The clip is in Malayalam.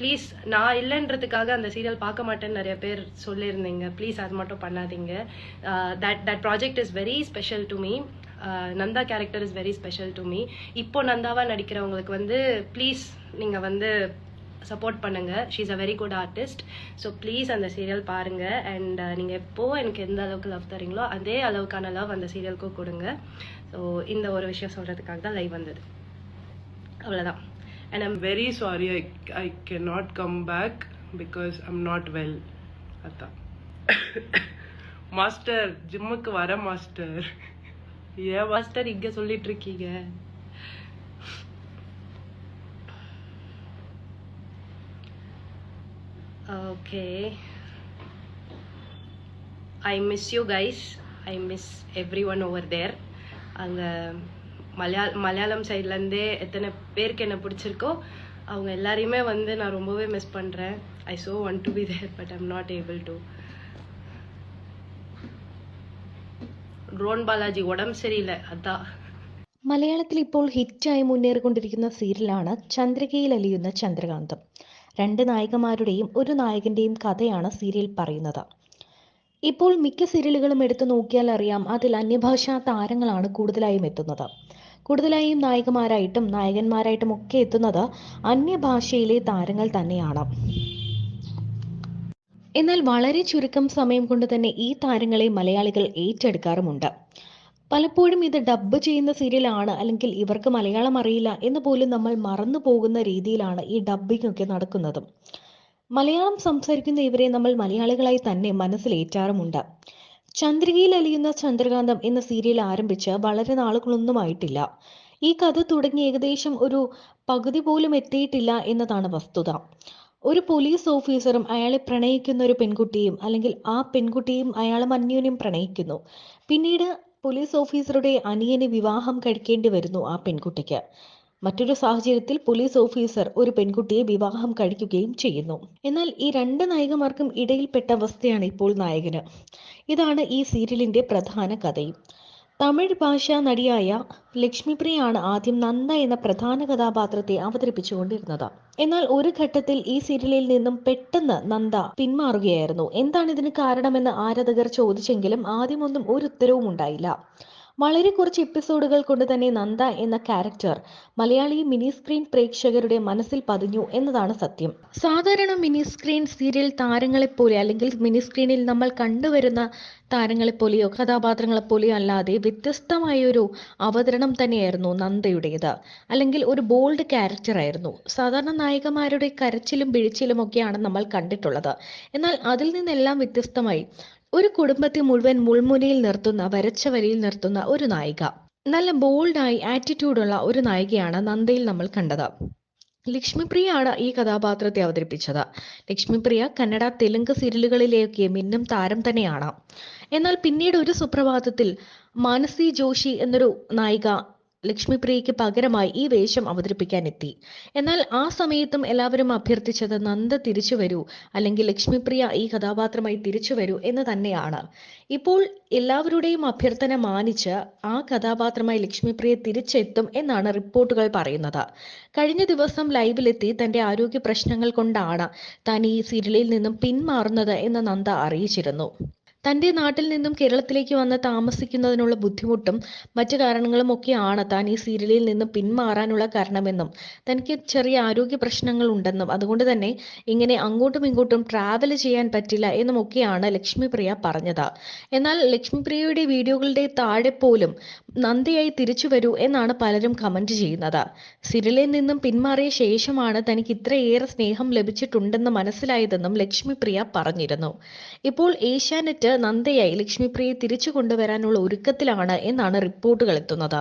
ப்ளீஸ் நான் இல்லைன்றதுக்காக அந்த சீரியல் பார்க்க மாட்டேன்னு நிறைய பேர் சொல்லியிருந்தீங்க. ப்ளீஸ் அது மட்டும் பண்ணாதீங்க. That that project is very special to me Nanda character is very special to me இப்போ நந்தாவாக நடிக்கிறவங்களுக்கு வந்து ப்ளீஸ் நீங்கள் வந்து சப்போர்ட் பண்ணுங்க. She is a very good artist so please அந்த சீரியல் பாருங்க. அண்ட் uh, நீங்கள் எப்போ எனக்கு எந்த அளவுக்கு லவ் தரீங்களோ அதே அளவுக்கான லவ் அந்த சீரியலுக்கும் கொடுங்க. ஸோ இந்த ஒரு விஷயம் சொல்கிறதுக்காக தான் லைவ் வந்தது. அவ்வளோதான் and I'm very sorry I I can not come back because I'm not well அதான் மாஸ்டர் ஜிம்முக்கு வர மாஸ்டர் ஏன் மாஸ்டர் இங்கே சொல்லிட்டு இருக்கீங்க? Okay I miss you guys I miss everyone over there அங்கே மலையாள மலையாளம் சைட்லேருந்தே எத்தனை பேருக்கு என்ன பிடிச்சிருக்கோ அவங்க எல்லாரையுமே வந்து நான் ரொம்பவே மிஸ் பண்ணுறேன் I so want to be there but I'm not able to run Balaji உடம்பு சரியில்லை அதான் മലയാളത്തിൽ ഇപ്പോൾ ഹിറ്റായി മുന്നേറിക്കൊണ്ടിരിക്കുന്ന സീരിയലാണ് ചന്ദ്രികയിൽ അലിയുന്ന ചന്ദ്രകാന്തം രണ്ട് നായികമാരുടെയും ഒരു നായകന്റെയും കഥയാണ് സീരിയൽ പറയുന്നത് ഇപ്പോൾ മിക്ക സീരിയലുകളും എടുത്തു നോക്കിയാൽ അറിയാം അതിൽ അന്യഭാഷാ താരങ്ങളാണ് കൂടുതലായും എത്തുന്നത് കൂടുതലായും നായികമാരായിട്ടും നായകന്മാരായിട്ടും ഒക്കെ എത്തുന്നത് അന്യഭാഷയിലെ താരങ്ങൾ തന്നെയാണ്. എന്നാൽ വളരെ ചുരുക്കം സമയം കൊണ്ട് തന്നെ ഈ താരങ്ങളെ മലയാളികൾ ഏറ്റെടുക്കാറുമുണ്ട്. പലപ്പോഴും ഇത് ഡബ്ബ് ചെയ്യുന്ന സീരിയലാണ് അല്ലെങ്കിൽ ഇവർക്ക് മലയാളം അറിയില്ല എന്ന് പോലും നമ്മൾ മറന്നു പോകുന്ന രീതിയിലാണ് ഈ ഡബ്ബിംഗ് ഒക്കെ നടക്കുന്നതും. മലയാളം സംസാരിക്കുന്ന ഇവരെ നമ്മൾ മലയാളികളായി തന്നെ മനസ്സിലേറ്റാറുമുണ്ട്. ചന്ദ്രികയിൽ അലിയുന്ന ചന്ദ്രകാന്തം എന്ന സീരിയൽ ആരംഭിച്ച് വളരെ നാളുകളൊന്നുമായിട്ടില്ല ഈ കഥ തുടങ്ങി ഏകദേശം ഒരു പകുതി പോലും എത്തിയിട്ടില്ല എന്നതാണ് വസ്തുത. ഒരു പോലീസ് ഓഫീസറും അയാളെ പ്രണയിക്കുന്ന ഒരു പെൺകുട്ടിയും അല്ലെങ്കിൽ ആ പെൺകുട്ടിയും അയാളും അന്യോന്യം പ്രണയിക്കുന്നു. പിന്നീട് പോലീസ് ഓഫീസറുടെ അനിയന് വിവാഹം കഴിക്കേണ്ടി വരുന്നു ആ പെൺകുട്ടിക്ക്. മറ്റൊരു സാഹചര്യത്തിൽ പോലീസ് ഓഫീസർ ഒരു പെൺകുട്ടിയെ വിവാഹം കഴിക്കുകയും ചെയ്യുന്നു. എന്നാൽ ഈ രണ്ട് നായികമാർക്കും ഇടയിൽപ്പെട്ട അവസ്ഥയാണ് ഇപ്പോൾ നായകന്. ഇതാണ് ഈ സീരിയലിന്റെ പ്രധാന കഥയും. തമിഴ് ഭാഷാ നടിയായ ലക്ഷ്മിപ്രിയാണ് ആദ്യം നന്ദ എന്ന പ്രധാന കഥാപാത്രത്തെ അവതരിപ്പിച്ചുകൊണ്ടിരുന്നത്. എന്നാൽ ഒരു ഘട്ടത്തിൽ ഈ സീരിയലിൽ നിന്നും പെട്ടെന്ന് നന്ദ പിന്മാറുകയായിരുന്നു. എന്താണ് ഇതിന് കാരണമെന്ന് ആരാധകർ ചോദിച്ചെങ്കിലും ആദ്യമൊന്നും ഒരു ഉത്തരവും ഉണ്ടായില്ല വളരെ കുറച്ച് എപ്പിസോഡുകൾ കൊണ്ട് തന്നെ നന്ദ എന്ന ക്യാരക്ടർ മലയാളി മിനി സ്ക്രീൻ പ്രേക്ഷകരുടെ മനസ്സിൽ പതിഞ്ഞു എന്നതാണ് സത്യം. സാധാരണ മിനി സ്ക്രീൻ സീരിയൽ താരങ്ങളെപ്പോലെ അല്ലെങ്കിൽ മിനി സ്ക്രീനിൽ നമ്മൾ കണ്ടുവരുന്ന താരങ്ങളെപ്പോലെയോ കഥാപാത്രങ്ങളെപ്പോലെയോ അല്ലാതെ വ്യത്യസ്തമായ ഒരു അവതരണം തന്നെയായിരുന്നു നന്ദയുടേത്. അല്ലെങ്കിൽ ഒരു ബോൾഡ് ക്യാരക്ടർ ആയിരുന്നു. സാധാരണ നായികമാരുടെ കരച്ചിലും പിഴിച്ചിലും ഒക്കെയാണ് നമ്മൾ കണ്ടിട്ടുള്ളത്. എന്നാൽ അതിൽ നിന്നെല്ലാം വ്യത്യസ്തമായി ഒരു കുടുംബത്തെ മുഴുവൻ മുൾമുനയിൽ നിർത്തുന്ന വരച്ച വരിയിൽ നിർത്തുന്ന ഒരു നായിക. നല്ല ബോൾഡായി ആറ്റിറ്റ്യൂഡുള്ള ഒരു നായികയാണ് നന്ദയിൽ നമ്മൾ കണ്ടത്. ലക്ഷ്മിപ്രിയ ആണ് ഈ കഥാപാത്രത്തെ അവതരിപ്പിച്ചത്. ലക്ഷ്മിപ്രിയ കന്നഡ തെലുങ്ക് സീരിയലുകളിലേക്ക് മിന്നും താരം തന്നെയാണ്. എന്നാൽ പിന്നീട് ഒരു സുപ്രഭാതത്തിൽ മാനസി ജോഷി എന്നൊരു നായിക ലക്ഷ്മിപ്രിയയ്ക്ക് പകരമായി ഈ വേഷം അവതരിപ്പിക്കാനെത്തി. എന്നാൽ ആ സമയത്തും എല്ലാവരും അഭ്യർത്ഥിച്ചത് നന്ദ തിരിച്ചു വരൂ അല്ലെങ്കിൽ ലക്ഷ്മിപ്രിയ ഈ കഥാപാത്രമായി തിരിച്ചു വരൂ എന്ന് തന്നെയാണ്. ഇപ്പോൾ എല്ലാവരുടെയും അഭ്യർത്ഥന മാനിച്ച് ആ കഥാപാത്രമായി ലക്ഷ്മിപ്രിയ തിരിച്ചെത്തും എന്നാണ് റിപ്പോർട്ടുകൾ പറയുന്നത്. കഴിഞ്ഞ ദിവസം ലൈവിലെത്തി തന്റെ ആരോഗ്യ പ്രശ്നങ്ങൾ കൊണ്ടാണ് താൻ ഈ സീരിയലിൽ നിന്നും പിന്മാറുന്നത് എന്ന് നന്ദ അറിയിച്ചിരുന്നു. തന്റെ നാട്ടിൽ നിന്നും കേരളത്തിലേക്ക് വന്ന് താമസിക്കുന്നതിനുള്ള ബുദ്ധിമുട്ടും മറ്റു കാരണങ്ങളും ഒക്കെയാണ് താൻ ഈ സീരിയലിൽ നിന്ന് പിന്മാറാനുള്ള കാരണമെന്നും തനിക്ക് ചെറിയ ആരോഗ്യ പ്രശ്നങ്ങൾ ഉണ്ടെന്നും അതുകൊണ്ട് തന്നെ ഇങ്ങനെ അങ്ങോട്ടും ഇങ്ങോട്ടും ട്രാവൽ ചെയ്യാൻ പറ്റില്ല എന്നും ഒക്കെയാണ് ലക്ഷ്മിപ്രിയ പറഞ്ഞത്. എന്നാൽ ലക്ഷ്മിപ്രിയയുടെ വീഡിയോകളുടെ താഴെ പോലും നന്ദിയായി തിരിച്ചു വരൂ എന്നാണ് പലരും കമന്റ് ചെയ്യുന്നത്. സിരിലിൽ നിന്നും പിന്മാറിയ ശേഷമാണ് തനിക്ക് ഇത്രയേറെ സ്നേഹം ലഭിച്ചിട്ടുണ്ടെന്ന് മനസ്സിലായതെന്നും ലക്ഷ്മിപ്രിയ പറഞ്ഞിരുന്നു. ഇപ്പോൾ ഏഷ്യാനെറ്റ് നന്ദയായി ലക്ഷ്മിപ്രിയയെ തിരിച്ചു കൊണ്ടുവരാനുള്ള ഒരുക്കത്തിലാണ് എന്നാണ് റിപ്പോർട്ടുകൾ എത്തുന്നത്.